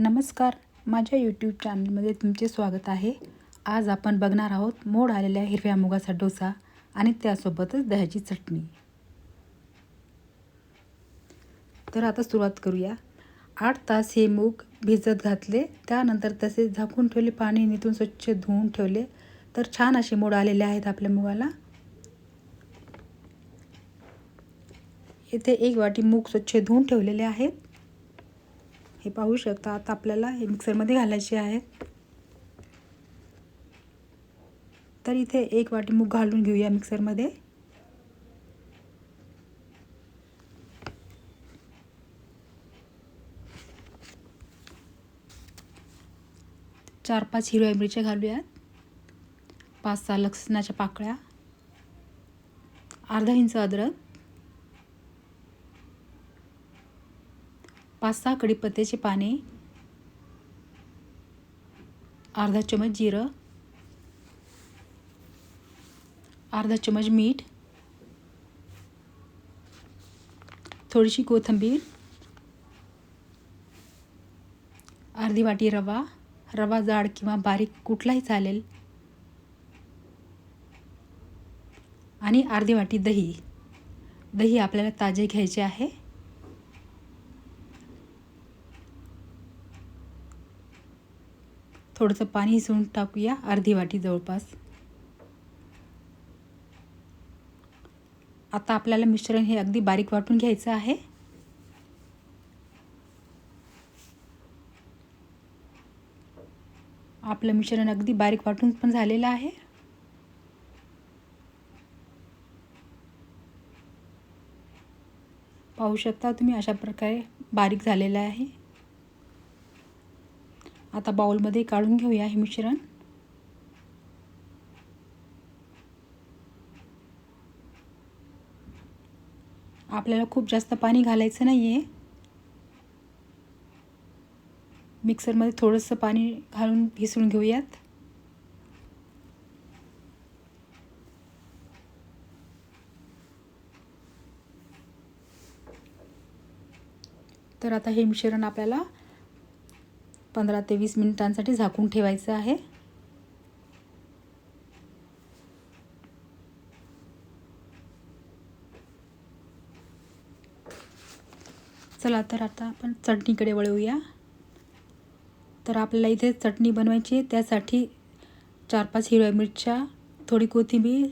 नमस्कार. माझ्या यूट्यूब चॅनलमध्ये तुमचे स्वागत आहे. आज आपण बघणार आहोत मोड आलेल्या हिरव्या मुगाचा डोसा आणि त्यासोबतच दह्याची चटणी. तर आता सुरुवात करूया. आठ तास हे मूग भिजत घातले. त्यानंतर तसे झाकून ठेवले पाणी निथून स्वच्छ धुवून ठेवले. तर छान असे मोड आलेले आहेत आपल्या मुगाला. येथे एक वाटी मूग स्वच्छ धुवून ठेवलेले आहेत. हे पाहू शकता. आता आपल्याला हे मिक्सरमध्ये घालायचे आहेत तर इथे एक वाटी मूग घालून घेऊया मिक्सरमध्ये. चार पाच हिरव्या मिरच्या घालूयात. पाच सहा लसणाच्या पाकळ्या. अर्धा इंच अद्रक. पाच सहा कडीपत्त्याचे पाने अर्धा चमच जिरं अर्धा चमच मीठ थोडीशी कोथिंबीर अर्धी वाटी रवा रवा जाड किंवा बारीक कुठलाही चालेल आणि अर्धी वाटी दही. दही आपल्याला ताजे घ्यायचे आहे. थोडंसं पाणी हिसळून टाकूया अर्धी वाटी जवळपास. आता आपल्याला मिश्रण हे अगदी बारीक वाटून घ्यायचं आहे. आपलं मिश्रण अगदी बारीक वाटून पण झालेलं आहे. पाहू शकता तुम्ही अशा प्रकारे बारीक झालेलं आहे. आता बाउलमध्ये काढून घेऊया हे मिश्रण. आपल्याला खूप जास्त पाणी घालायचं नाही आहे मिक्सरमध्ये थोडंसं पाणी घालून भिसळून घेऊयात. तर आता हे मिश्रण आपल्याला पंधरा ते वीस मिनिटांसाठी झाकून ठेवायचं आहे. चला तर आता आपण चटणीकडे वळवूया तर आपल्याला इथे चटणी बनवायची आहे. त्यासाठी चार पाच हिरव्या मिरच्या थोडी कोथिंबीर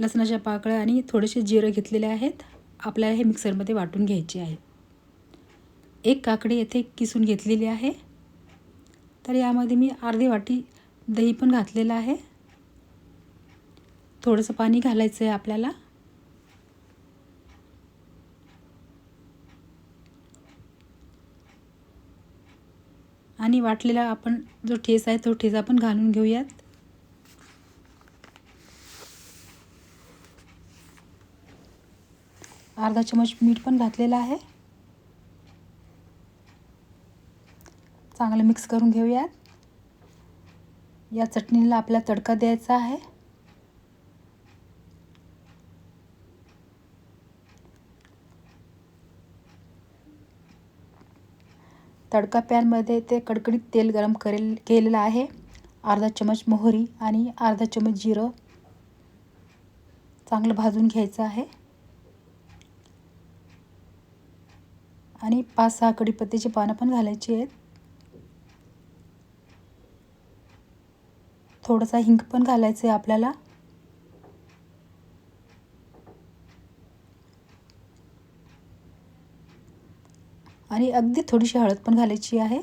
लसणाच्या पाकळ्या आणि थोडेसे जिरं घेतलेले आहेत. आपल्याला हे मिक्सरमध्ये वाटून घ्यायचे आहे. एक काकडी येथे किसून घेतलेली आहे. तर यामध्ये मी अर्धी वाटी दही पण घातलेलं आहे. थोडंसं पाणी घालायचं आहे आपल्याला. आणि वाटलेला आपण जो ठेस आहे तो ठेस आपण घालून घेऊयात. अर्धा चमच मीठ पण घातलेलं आहे. चांगलं मिक्स करून घेऊयात. या चटणीला आपला तडका द्यायचा आहे. तडका पॅनमध्ये ते कडकडीत तेल गरम करेल केलेलं आहे. अर्धा चमच मोहरी आणि अर्धा चमच जिरं चांगलं भाजून घ्यायचं आहे. आणि पाच सहा कडीपत्त्याची पानं पण घालायची आहेत. थोडासा हिंग पण घालायचं आहे आपल्याला. आणि अगदी थोडीशी हळद पण घालायची आहे.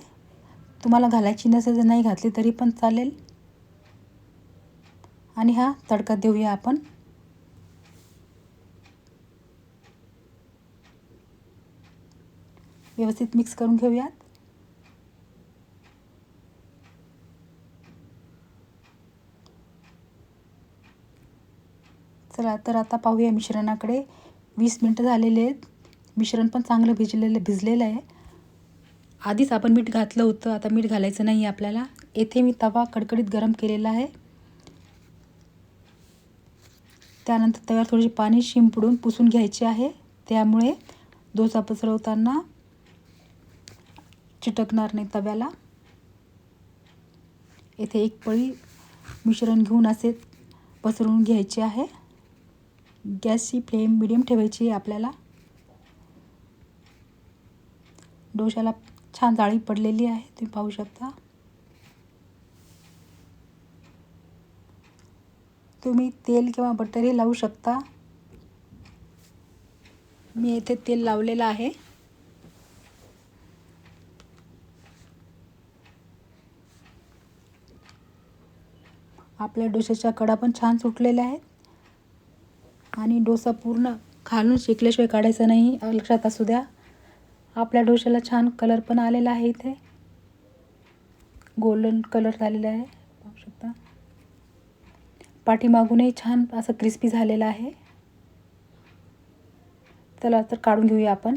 तुम्हाला घालायची नसेल जर नाही घातली तरी पण चालेल. आणि हा तडका देऊया आपण. व्यवस्थित मिक्स करून घेऊयात. चला तर आता पाहूया मिश्रणाकडे. वीस मिनटं झालेले आहेत. मिश्रण पण चांगलं भिजलेलं भिजलेलं आहे. आधीच आपण मीठ घातलं होतं. आता मीठ घालायचं नाही आहे आपल्याला. येथे मी तवा कडकडीत गरम केलेला आहे. त्यानंतर तव्यावर थोडेसे पाणी शिंपडून पुसून घ्यायचे आहे. त्यामुळे डोसा पसरवताना चिटकणार नाही तव्याला. येथे एक पळी मिश्रण घेऊन असे पसरवून घ्यायचे आहे. गॅसची फ्लेम मिडियम ठेवायची आहे आपल्याला. डोशाला छान जाळी पडलेली आहे तुम्ही पाहू शकता. तुम्ही तेल किंवा बटरही लावू शकता. मी येथे तेल लावलेलं आहे. आपल्या डोशाच्या कडा पण छान सुटलेल्या आहेत. आणि डोसा पूर्ण खालून शेकल्याशिवाय काढायचा नाही. लक्षात असू द्या. आपल्या डोशाला छान कलर पण आलेला आहे इथे. गोल्डन कलर झालेला आहे. पाहू शकता. पाठीमागूनही छान असं क्रिस्पी झालेलं आहे. चला तर काढून घेऊया आपण.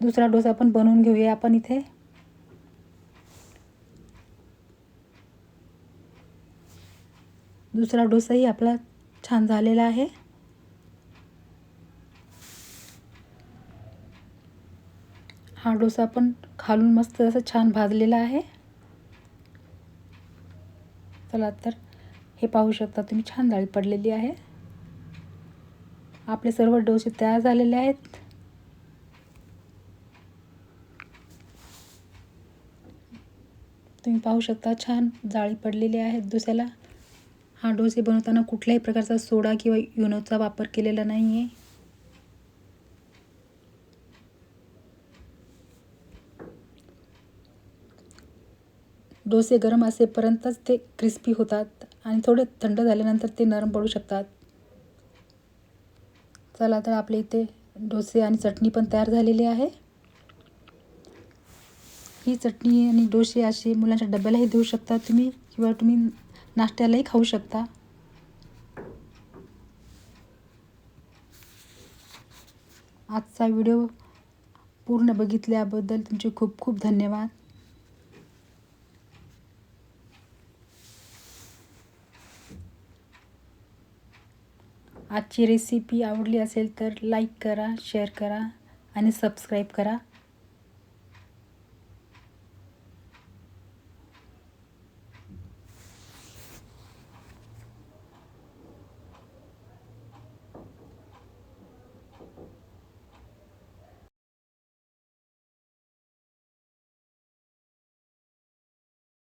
दुसरा डोसा पण बनवून घेऊया आपण इथे. दुसरा डोसाही आपला छान झालेला आहे. हा डोसा पण खालून मस्त असं छान भाजलेला आहे. चला तर हे पाहू शकता तुम्ही छान जाळी पडलेली आहे. आपले सर्व डोसे तयार झालेले आहेत. तुम्ही पाहू शकता छान जाळी पडलेली आहे डोस्याला हा डोसे बनवताना कुठल्याही प्रकारचा सोडा किंवा युनोचा वापर केलेला नाही आहे डोसे गरम असेपर्यंतच ते क्रिस्पी होतात आणि थोडे थंड झाल्यानंतर ते नरम पडू शकतात. चला तर आपले इथे डोसे आणि चटणी पण तयार झालेली आहे. ही चटणी आणि डोसे असे मुलांच्या डब्यालाही देऊ शकता तुम्ही किंवा तुम्ही नाश्त्यालाही खाऊ शकता. आजचा व्हिडिओ पूर्ण बघितल्याबद्दल तुमचे खूप खूप धन्यवाद. आजची रेसिपी आवडली असेल तर लाईक करा शेअर करा आणि सबस्क्राईब करा.